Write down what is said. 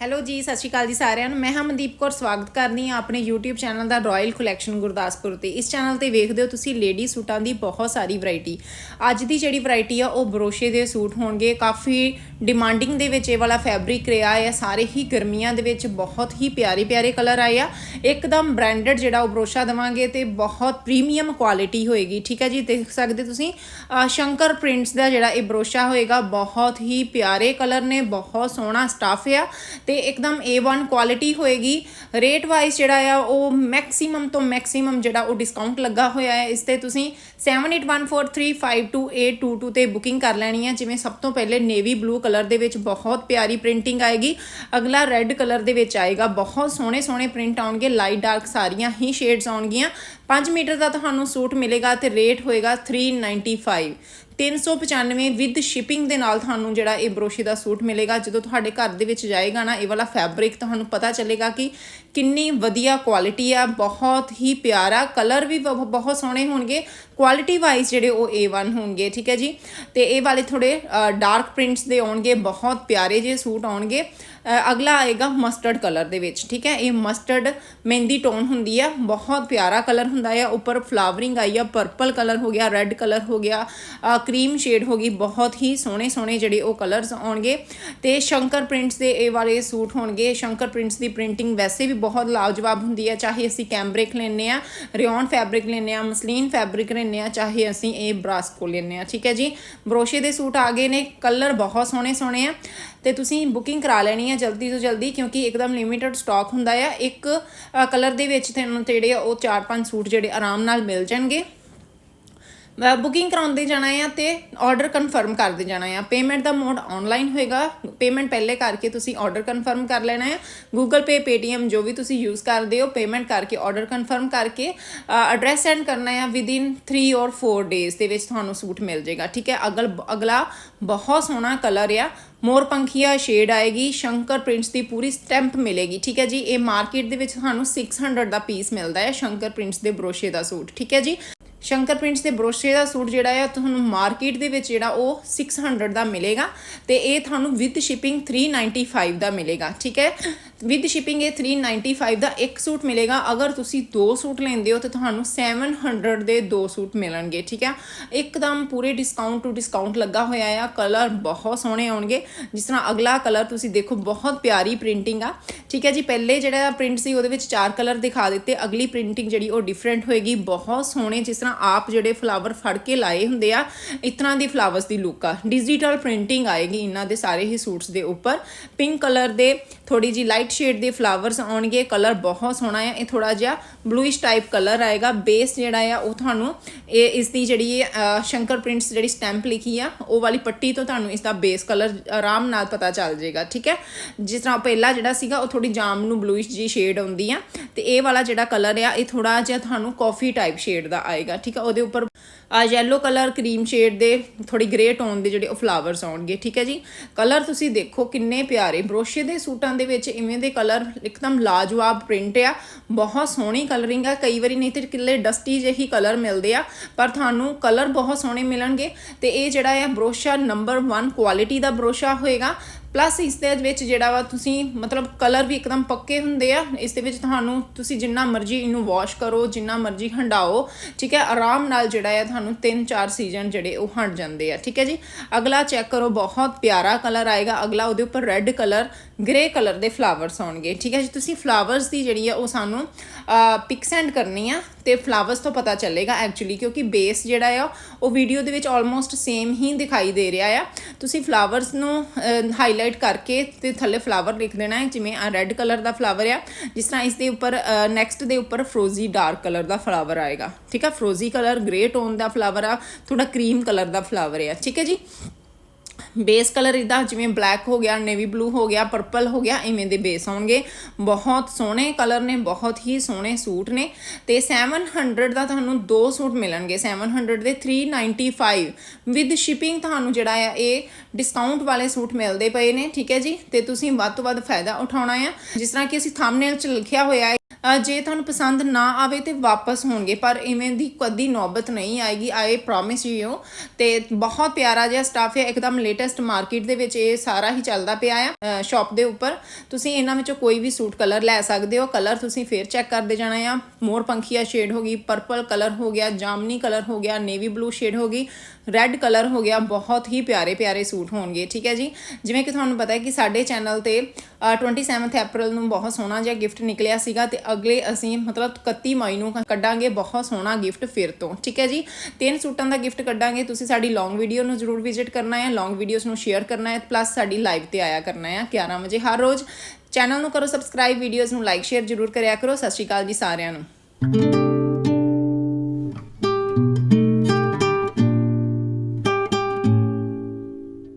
Hello ਜੀ, ਸਤਿ ਸ਼੍ਰੀ ਅਕਾਲ ਜੀ ਸਾਰਿਆਂ ਨੂੰ। ਮੈਂ ਹਾਂ ਮਨਦੀਪ ਕੌਰ ਸਵਾਗਤ ਕਰਦੀ ਹਾਂ ਆਪਣੇ YouTube ਚੈਨਲ ਦਾ ਰਾਇਲ ਕਲੈਕਸ਼ਨ ਗੁਰਦਾਸਪੁਰ ਤੇ। ਇਸ ਚੈਨਲ ਤੇ ਵੇਖਦੇ ਹੋ ਤੁਸੀਂ ਲੇਡੀ ਸੂਟਾਂ ਦੀ ਬਹੁਤ ਸਾਰੀ ਵੈਰਾਈਟੀ ਅੱਜ ਦੀ ਜਿਹੜੀ ਵੈਰਾਈਟੀ ਆ, ਉਹ ਬਰੋਸ਼ੇ ਦੇ ਸੂਟ ਹੋਣਗੇ। ਕਾਫੀ ਡਿਮਾਂਡਿੰਗ ਦੇ ਵਿੱਚ ਇਹ ਵਾਲਾ ਫੈਬਰਿਕ ਰਿਹਾ ਹੈ। ਸਾਰੇ ਹੀ ਗਰਮੀਆਂ ਦੇ ਵਿੱਚ ਬਹੁਤ ਹੀ ਪਿਆਰੇ ਪਿਆਰੇ ਕਲਰ ਆਏ ਆ। ਇੱਕਦਮ ਬ੍ਰਾਂਡਡ ਜਿਹੜਾ ਉਹ ਬਰੋਸ਼ਾ ਦਵਾਂਗੇ ਤੇ ਬਹੁਤ ਪ੍ਰੀਮੀਅਮ ਕੁਆਲਿਟੀ ਹੋਏਗੀ। ਠੀਕ ਹੈ ਜੀ, ਦੇਖ ਸਕਦੇ ਤੁਸੀਂ? ਸ਼ੰਕਰ ਪ੍ਰਿੰਟਸ ਦਾ ਜਿਹੜਾ ਇਹ ਬਰੋਸ਼ਾ ਹੋਏਗਾ, ਬਹੁਤ ਹੀ ਪਿਆਰੇ ਕਲਰ ਨੇ, ਬਹੁਤ ਸੋਹਣਾ ਸਟਫ ਆ। ਤੇ ਇੱਕਦਮ A1 ਕੁਆਲਿਟੀ ਹੋਏਗੀ। ਰੇਟ ਵਾਈਜ਼ ਜਿਹੜਾ ਆ, ਉਹ ਮੈਕਸਿਮਮ ਤੋਂ ਮੈਕਸਿਮਮ ਜਿਹੜਾ ਉਹ ਡਿਸਕਾਊਂਟ ਲੱਗਾ ਹੋਇਆ ਹੈ। ਇਸ ਤੇ ਤੁਸੀਂ 7814352822 ਤੇ ਬੁਕਿੰਗ ਕਰ ਲੈਣੀ ਹੈ ਜਿਵੇਂ ਸਭ ਤੋਂ ਪਹਿਲੇ ਨੇਵੀ ਬਲੂ ਕਲਰ ਦੇ ਵਿੱਚ ਬਹੁਤ ਪਿਆਰੀ ਪ੍ਰਿੰਟਿੰਗ ਆਏਗੀ। ਅਗਲਾ ਰੈੱਡ ਕਲਰ ਦੇ ਵਿੱਚ ਆਏਗਾ। ਬਹੁਤ ਸੋਹਣੇ ਸੋਹਣੇ ਪ੍ਰਿੰਟ ਆਉਣਗੇ। ਲਾਈਟ ਡਾਰਕ ਸਾਰੀਆਂ ਹੀ ਸ਼ੇਡਸ ਆਉਣਗੀਆਂ। 5 ਮੀਟਰ ਦਾ ਤੁਹਾਨੂੰ ਸੂਟ ਮਿਲੇਗਾ ਤੇ ਰੇਟ ਹੋਏਗਾ 395 395 ਵਿਦ ਸ਼ਿਪਿੰਗ ਦੇ ਨਾਲ ਤੁਹਾਨੂੰ ਜਿਹੜਾ ਇਹ ਬਰੋਸ਼ੀ ਦਾ ਸੂਟ ਮਿਲੇਗਾ। ਜਦੋਂ ਤੁਹਾਡੇ ਘਰ ਦੇ ਵਿੱਚ ਜਾਏਗਾ ਨਾ, ਇਹ ਵਾਲਾ ਫੈਬਰਿਕ ਤੁਹਾਨੂੰ ਪਤਾ ਚੱਲੇਗਾ ਕਿ ਕਿੰਨੀ ਵਧੀਆ ਕੁਆਲਿਟੀ ਆ, ਬਹੁਤ ਹੀ ਪਿਆਰਾ ਕਲਰ ਵੀ ਬਹੁ- ਬਹੁਤ ਸੋਹਣੇ ਹੋਣਗੇ। ਕੁਆਲਿਟੀ ਵਾਈਜ਼ ਜਿਹੜੇ ਉਹ A1 ਹੋਣਗੇ, ਠੀਕ ਹੈ ਜੀ? ਤੇ ਇਹ ਵਾਲੇ ਥੋੜੇ ਡਾਰਕ ਪ੍ਰਿੰਟਸ ਦੇ ਆਉਣਗੇ, ਬਹੁਤ ਪਿਆਰੇ ਜਿਹੇ ਸੂਟ ਆਉਣਗੇ। ਅਗਲਾ ਆਏਗਾ ਮਸਟਰਡ ਕਲਰ ਦੇ ਵਿੱਚ, ਠੀਕ ਹੈ? ਇਹ ਮਸਟਰਡ ਮਹਿੰਦੀ ਟੋਨ ਹੁੰਦੀ ਆ, ਬਹੁਤ ਪਿਆਰਾ ਕਲਰ ਹੁੰਦਾ ਆ। ਉੱਪਰ ਫਲਾਵਰਿੰਗ ਆਈ ਆ ਪਰਪਲ ਕਲਰ ਹੋ ਗਿਆ ਰੈੱਡ ਕਲਰ ਹੋ ਗਿਆ ਕਰੀਮ ਸ਼ੇਡ ਹੋ ਗਈ, ਬਹੁਤ ਹੀ ਸੋਹਣੇ ਸੋਹਣੇ ਜਿਹੜੇ ਉਹ ਕਲਰਸ ਆਉਣਗੇ। ਤੇ ਸ਼ੰਕਰ ਪ੍ਰਿੰਟਸ ਦੇ ਇਹ ਵਾਲੇ ਸੂਟ ਹੋਣਗੇ, ਸ਼ੰਕਰ ਪ੍ਰਿੰਟਸ ਦੀ ਪ੍ਰਿੰਟਿੰਗ ਵੈਸੇ ਵੀ ਬਹੁਤ ਲਾਜਵਾਬ ਹੁੰਦੀ ਹੈ, ਚਾਹੇ ਅਸੀਂ ਕੈਂਬਰਿਕ ਲੈਨੇ ਆ ਰਿਓਨ ਫੈਬਰਿਕ ਲੈਨੇ ਆ ਮਸਲੀਨ ਫੈਬਰਿਕ ਲੈਨੇ ਆ ਚਾਹੇ ਅਸੀਂ ਇਹ ਬਰਾਸਕੋ ਲੈਨੇ ਆ ਠੀਕ ਹੈ ਜੀ? ਬਰੋਸ਼ੇ ਦੇ ਸੂਟ ਆ ਗਏ ਨੇ, ਕਲਰ ਬਹੁਤ ਸੋਹਣੇ ਸੋਹਣੇ ਆ, ਤੇ ਤੁਸੀਂ ਬੁਕਿੰਗ ਕਰਾ ਲੈਣੀ ਹੈ ਜਲਦੀ ਤੋਂ ਜਲਦੀ, ਕਿਉਂਕਿ ਇੱਕਦਮ ਲਿਮਿਟਡ ਸਟਾਕ ਹੁੰਦਾ ਆ, ਇੱਕ ਕਲਰ ਦੇ ਵਿੱਚ ਤੁਹਾਨੂੰ ਜਿਹੜੇ ਆ, ਉਹ 4-5 ਸੂਟ ਜਿਹੜੇ ਆਰਾਮ ਨਾਲ ਮਿਲ ਜਾਣਗੇ। ਬੁਕਿੰਗ ਕਰਾਉਂਦੇ ਜਾਣਾ ਆ ਤੇ ਆਰਡਰ ਕਨਫਰਮ ਕਰਦੇ ਜਾਣਾ ਆ। ਪੇਮੈਂਟ ਦਾ ਮੋਡ ਆਨਲਾਈਨ ਹੋਏਗਾ। ਪੇਮੈਂਟ ਪਹਿਲੇ ਕਰਕੇ ਤੁਸੀਂ ਆਰਡਰ ਕਨਫਰਮ ਕਰ ਲੈਣਾ ਆ। Google Pay, Paytm ਜੋ ਵੀ ਤੁਸੀਂ ਯੂਜ਼ ਕਰਦੇ ਹੋ ਪੇਮੈਂਟ ਕਰਕੇ ਆਰਡਰ ਕਨਫਰਮ ਕਰਕੇ ਐਡਰੈਸ ਸੈਂਡ ਕਰਨਾ ਆ ਵਿਦ ਇਨ 3 ਔਰ 4 ਡੇਜ਼ ਦੇ ਵਿੱਚ ਤੁਹਾਨੂੰ ਸੂਟ ਮਿਲ ਜਾਏਗਾ। ਠੀਕ ਹੈ? ਅਗਲ, ਅਗਲਾ ਬਹੁਤ ਸੋਹਣਾ ਕਲਰ ਆ। ਮੋਰ ਪੰਖੀਆ ਸ਼ੇਡ ਆਏਗੀ। ਸ਼ੰਕਰ ਪ੍ਰਿੰਟਸ ਦੀ ਪੂਰੀ ਸਟੈਂਪ ਮਿਲੇਗੀ। ਠੀਕ ਹੈ ਜੀ? ਇਹ ਮਾਰਕੀਟ ਦੇ ਵਿੱਚ ਤੁਹਾਨੂੰ 600 ਦਾ ਪੀਸ ਮਿਲਦਾ ਹੈ ਸ਼ੰਕਰ ਪ੍ਰਿੰਟਸ ਦੇ ਬਰੋਸ਼ੇ ਦਾ ਸੂਟ। ਠੀਕ ਹੈ ਜੀ? ਸ਼ੰਕਰ ਪ੍ਰਿੰਟਸ ਦੇ ਬਰੋਸ਼ੇ ਦਾ ਸੂਟ ਜਿਹੜਾ ਆ, ਤੁਹਾਨੂੰ ਮਾਰਕੀਟ ਦੇ ਵਿੱਚ ਜਿਹੜਾ ਉਹ 600 ਦਾ ਮਿਲੇਗਾ ਤੇ ਇਹ ਤੁਹਾਨੂੰ ਵਿਦ ਸ਼ਿਪਿੰਗ 395 ਦਾ ਮਿਲੇਗਾ, ਠੀਕ ਹੈ? ਵਿਦ ਸ਼ਿਪਿੰਗ ਇਹ 395 ਦਾ ਇੱਕ ਸੂਟ ਮਿਲੇਗਾ। ਅਗਰ ਤੁਸੀਂ ਦੋ ਸੂਟ ਲੈਂਦੇ ਹੋ, ਤੇ ਤੁਹਾਨੂੰ 700 ਦੇ ਦੋ ਸੂਟ ਮਿਲਣਗੇ, ਠੀਕ ਹੈ? ਇੱਕਦਮ ਪੂਰੇ ਡਿਸਕਾਊਂਟ ਟੂ ਡਿਸਕਾਊਂਟ ਲੱਗਾ ਹੋਇਆ ਆ। ਕਲਰ ਬਹੁਤ ਸੋਹਣੇ ਆਉਣਗੇ। ਜਿਸ ਤਰ੍ਹਾਂ ਅਗਲਾ ਕਲਰ ਤੁਸੀਂ ਦੇਖੋ, ਬਹੁਤ ਪਿਆਰੀ ਪ੍ਰਿੰਟਿੰਗ ਆ। ਠੀਕ ਹੈ ਜੀ, ਪਹਿਲੇ ਜਿਹੜਾ ਪ੍ਰਿੰਟ ਸੀ, ਉਹਦੇ ਵਿੱਚ ਚਾਰ ਕਲਰ ਦਿਖਾ ਦਿੱਤੇ। ਅਗਲੀ ਪ੍ਰਿੰਟਿੰਗ ਜਿਹੜੀ, ਉਹ ਡਿਫਰੈਂਟ ਹੋਏਗੀ। ਬਹੁਤ ਸੋਹਣੇ, ਜਿਸ ਤਰ੍ਹਾਂ ਆਪ ਜਿਹੜੇ ਫਲਾਵਰ ਫੜ ਕੇ ਲਾਏ ਹੁੰਦੇ ਆ, ਇਸ ਤਰ੍ਹਾਂ ਦੀ ਫਲਾਵਰਸ ਦੀ ਲੁੱਕ ਆ। ਡਿਜੀਟਲ ਪ੍ਰਿੰਟਿੰਗ ਆਏਗੀ ਇਹਨਾਂ ਦੇ ਸਾਰੇ ਹੀ ਸੂਟਸ ਦੇ ਉੱਪਰ। ਪਿੰਕ ਕਲਰ ਦੇ ਥੋੜੀ ਜੀ ਲਾਈਟ ਸ਼ੇਡ ਦੇ ਫਲਾਵਰਸ ਆਉਣਗੇ ਕਲਰ ਬਹੁਤ ਸੋਹਣਾ ਹੈ ਇਹ ਥੋੜਾ ਜਿਹਾ ਬਲੂਇਸ਼ ਟਾਈਪ ਕਲਰ ਆਏਗਾ। ਬੇਸ ਜਿਹੜਾ ਆ, ਉਹ ਤੁਹਾਨੂੰ ਇਹ ਇਸ ਦੀ ਜਿਹੜੀ ਸ਼ੰਕਰ ਪ੍ਰਿੰਟਸ ਜਿਹੜੀ ਸਟੈਂਪ ਲਿਖੀ ਆ, ਉਹ ਵਾਲੀ ਪੱਟੀ ਤੋਂ ਤੁਹਾਨੂੰ ਇਸ ਦਾ ਬੇਸ ਕਲਰ ਆਰਾਮ ਨਾਲ ਪਤਾ ਚੱਲ ਜਾਏਗਾ, ਠੀਕ ਹੈ? ਜਿਸ ਤਰ੍ਹਾਂ ਪਹਿਲਾ ਜਿਹੜਾ ਸੀਗਾ, ਉਹ ਥੋੜੀ ਜਾਮ ਨੂੰ ਬਲੂਇਸ਼ ਜੀ ਸ਼ੇਡ ਆਉਂਦੀ ਆ। ਤੇ ਇਹ ਵਾਲਾ ਜਿਹੜਾ ਕਲਰ ਆ, ਇਹ ਥੋੜਾ ਜਿਹਾ ਤੁਹਾਨੂੰ ਕਾਫੀ ਟਾਈਪ ਸ਼ੇਡ ਦਾ ਆਏਗਾ, ਠੀਕ ਹੈ? ਉਹਦੇ ਉੱਪਰ ਆ ਯੈਲੋ ਕਲਰ ਕਰੀਮ ਸ਼ੇਡ ਦੇ ਥੋੜੀ ਗ੍ਰੇ ਟੋਨ ਦੇ ਜਿਹੜੇ ਉਹ ਫਲਾਵਰਸ ਆਉਣਗੇ, ਠੀਕ ਹੈ ਜੀ? ਕਲਰ ਤੁਸੀਂ ਦੇਖੋ ਕਿੰਨੇ ਪਿਆਰੇ। ਬਰੋਸ਼ੇ ਦੇ ਸੂਟਾਂ ਦੇ ਵਿੱਚ ਇਵੇਂ ਦੇ ਕਲਰ ਇੱਕਦਮ ਲਾਜਵਾਬ ਪ੍ਰਿੰਟ ਆ। ਬਹੁਤ ਸੋਹਣੀ ਕਲਰਿੰਗ ਆ। ਕਈ ਵਾਰੀ ਨਹੀਂ ਤੇ ਕਿੱਲੇ ਡਸਟੀ ਜਿਹੀ ਕਲਰ ਮਿਲਦੇ ਆ, ਪਰ ਤੁਹਾਨੂੰ ਕਲਰ ਬਹੁਤ ਸੋਹਣੇ ਮਿਲਣਗੇ। ਤੇ ਇਹ ਜਿਹੜਾ ਆ ਬਰੋਸ਼ਾ ਨੰਬਰ 1 ਕੁਆਲਿਟੀ ਦਾ ਬਰੋਸ਼ਾ ਹੋਏਗਾ। ਪਲੱਸ ਇਸ ਦੇ ਵਿੱਚ ਜਿਹੜਾ ਵਾ ਤੁਸੀਂ ਮਤਲਬ ਕਲਰ ਵੀ ਇੱਕਦਮ ਪੱਕੇ ਹੁੰਦੇ ਆ। ਇਸ ਦੇ ਵਿੱਚ ਤੁਹਾਨੂੰ ਤੁਸੀਂ ਜਿੰਨਾ ਮਰਜ਼ੀ ਇਹਨੂੰ ਵਾਸ਼ ਕਰੋ, ਜਿੰਨਾ ਮਰਜ਼ੀ ਹੰਡਾਓ, ਠੀਕ ਹੈ? ਆਰਾਮ ਨਾਲ ਜਿਹੜਾ ਆ ਤੁਹਾਨੂੰ 3-4 ਸੀਜ਼ਨ ਜਿਹੜੇ ਉਹ ਹਟ ਜਾਂਦੇ ਆ, ਠੀਕ ਹੈ ਜੀ? ਅਗਲਾ ਚੈੱਕ ਕਰੋ, ਬਹੁਤ ਪਿਆਰਾ ਕਲਰ ਆਏਗਾ। ਅਗਲਾ ਉਹਦੇ ਉੱਪਰ ਰੈੱਡ ਕਲਰ ਗ੍ਰੇ ਕਲਰ ਦੇ ਫਲਾਵਰਸ ਆਉਣਗੇ, ਠੀਕ ਹੈ ਜੀ? ਤੁਸੀਂ ਫਲਾਵਰਸ ਦੀ ਜਿਹੜੀ ਆ ਉਹ ਸਾਨੂੰ ਪਿਕ ਸੈਂਡ ਕਰਨੀ ਆ ਤੇ ਫਲਾਵਰਸ ਤੋਂ ਪਤਾ ਚੱਲੇਗਾ ਐਕਚੁਅਲੀ ਕਿਉਂਕਿ ਬੇਸ ਜਿਹੜਾ ਆ, ਉਹ ਵੀਡੀਓ ਦੇ ਵਿੱਚ ਆਲਮੋਸਟ ਸੇਮ ਹੀ ਦਿਖਾਈ ਦੇ ਰਿਹਾ ਆ। ਤੁਸੀਂ ਫਲਾਵਰਸ ਨੂੰ ਹਾਈਲਾਈਟ ਕਰਕੇ ਤੇ ਥੱਲੇ ਫਲਾਵਰ ਲਿਖ ਦੇਣਾ ਹੈ, ਜਿਵੇਂ ਆ ਰੈੱਡ ਕਲਰ ਦਾ ਫਲਾਵਰ ਆ, ਜਿਸ ਤਰ੍ਹਾਂ ਇਸ ਦੇ ਉੱਪਰ ਨੈਕਸਟ ਦੇ ਉੱਪਰ ਫਰੋਜ਼ੀ ਡਾਰਕ ਕਲਰ ਦਾ ਫਲਾਵਰ ਆਏਗਾ। ਠੀਕ ਆ? ਫਰੋਜ਼ੀ ਕਲਰ ਗ੍ਰੇ ਟੋਨ ਦਾ ਫਲਾਵਰ ਆ ਥੋੜਾ ਕਰੀਮ ਕਲਰ ਦਾ ਫਲਾਵਰ ਆ। ਠੀਕ ਹੈ ਜੀ? ਬੇਸ ਕਲਰ ਇਦਾਂ ਜਿਵੇਂ ਬਲੈਕ ਹੋ ਗਿਆ, ਨੇਵੀ ਬਲੂ ਹੋ ਗਿਆ, ਪਰਪਲ ਹੋ ਗਿਆ, ਇਵੇਂ ਦੇ ਬੇਸ ਆਉਣਗੇ। ਬਹੁਤ ਸੋਹਣੇ ਕਲਰ ਨੇ, ਬਹੁਤ ਹੀ ਸੋਹਣੇ ਸੂਟ ਨੇ। ਤੇ 700 ਦਾ ਤੁਹਾਨੂੰ ਦੋ ਸੂਟ ਮਿਲਣਗੇ। 700 ਦੇ 395 ਵਿਦ ਸ਼ਿਪਿੰਗ ਤੁਹਾਨੂੰ ਜਿਹੜਾ ਆ, ਇਹ ਡਿਸਕਾਊਂਟ ਵਾਲੇ ਸੂਟ ਮਿਲਦੇ ਪਏ ਨੇ, ਠੀਕ ਹੈ ਜੀ? ਤੇ ਤੁਸੀਂ ਵੱਧ ਤੋਂ ਵੱਧ ਫਾਇਦਾ ਉਠਾਉਣਾ ਆ। ਜਿਸ ਤਰ੍ਹਾਂ ਕਿ ਅਸੀਂ ਥੰਬਨੇਲ 'ਚ ਲਿਖਿਆ ਹੋਇਆ ਹੈ ਜੇ ਤੁਹਾਨੂੰ ਪਸੰਦ ਨਾ ਆਵੇ ਤੇ ਵਾਪਸ ਹੋਣਗੇ, ਪਰ ਇਵੇਂ ਦੀ ਕਦੀ ਨੌਬਤ ਨਹੀਂ ਆਏਗੀ। ਆਈ ਪ੍ਰੋਮਿਸ ਯੂ ਤੇ ਬਹੁਤ ਪਿਆਰਾ ਜਿਹਾ ਸਟਾਫ ਹੈ, ਇੱਕਦਮ ਲੇਟੈਸਟ ਮਾਰਕੀਟ ਦੇ ਵਿੱਚ ਇਹ ਸਾਰਾ ਹੀ ਚੱਲਦਾ ਪਿਆ ਆ ਸ਼ਾਪ ਦੇ ਉੱਪਰ। ਤੁਸੀਂ ਇਹਨਾਂ ਵਿੱਚੋਂ ਕੋਈ ਵੀ ਸੂਟ ਕਲਰ ਲੈ ਸਕਦੇ ਹੋ। ਕਲਰ ਤੁਸੀਂ ਫੇਰ ਚੈੱਕ ਕਰਦੇ ਜਾਣਾ ਆ। ਮੋਰ ਪੰਖੀਆ ਸ਼ੇਡ ਹੋ ਗਈ ਪਰਪਲ ਕਲਰ ਹੋ ਗਿਆ, ਜਾਮਨੀ ਕਲਰ ਹੋ ਗਿਆ ਨੇਵੀ ਬਲੂ ਸ਼ੇਡ ਹੋ ਗਈ। ਰੈੱਡ ਕਲਰ ਹੋ ਗਿਆ ਬਹੁਤ ਹੀ ਪਿਆਰੇ ਪਿਆਰੇ ਸੂਟ ਹੋਣਗੇ ਠੀਕ ਹੈ ਜੀ? ਜਿਵੇਂ ਕਿ ਤੁਹਾਨੂੰ ਪਤਾ ਹੈ ਕਿ ਸਾਡੇ ਚੈਨਲ ਤੇ ਅ, 27th ਅਪ੍ਰੈਲ ਨੂੰ ਬਹੁਤ ਸੋਹਣਾ ਜਿਹਾ ਗਿਫਟ ਨਿਕਲਿਆ ਸੀਗਾ ਤੇ ਅਗਲੇ ਅਸੀਂ ਮਤਲਬ 31 ਮਈ ਨੂੰ ਕੱਢਾਂਗੇ ਬਹੁਤ ਸੋਹਣਾ ਗਿਫਟ ਫਿਰ ਤੋਂ ਠੀਕ ਹੈ ਜੀ? ਤਿੰਨ ਸੂਟਾਂ ਦਾ ਗਿਫਟ ਕੱਢਾਂਗੇ ਤੁਸੀਂ ਸਾਡੀ ਲੌਂਗ ਵੀਡੀਓ ਨੂੰ ਜਰੂਰ ਵਿਜ਼ਿਟ ਕਰਨਾ ਹੈ ਲੌਂਗ ਵੀਡੀਓਜ਼ ਨੂੰ ਸ਼ੇਅਰ ਕਰਨਾ ਹੈ ਪਲੱਸ ਸਾਡੀ ਲਾਈਵ ਤੇ ਆਇਆ ਕਰਨਾ ਹੈ 11 ਵਜੇ ਹਰ ਰੋਜ਼। ਚੈਨਲ ਨੂੰ ਕਰੋ ਸਬਸਕ੍ਰਾਈਬ ਵੀਡੀਓਜ਼ ਨੂੰ ਲਾਈਕ ਸ਼ੇਅਰ ਜਰੂਰ ਕਰਿਆ ਕਰੋ ਸਤਿ ਸ਼੍ਰੀ ਅਕਾਲ ਜੀ ਸਾਰਿਆਂ ਨੂੰ।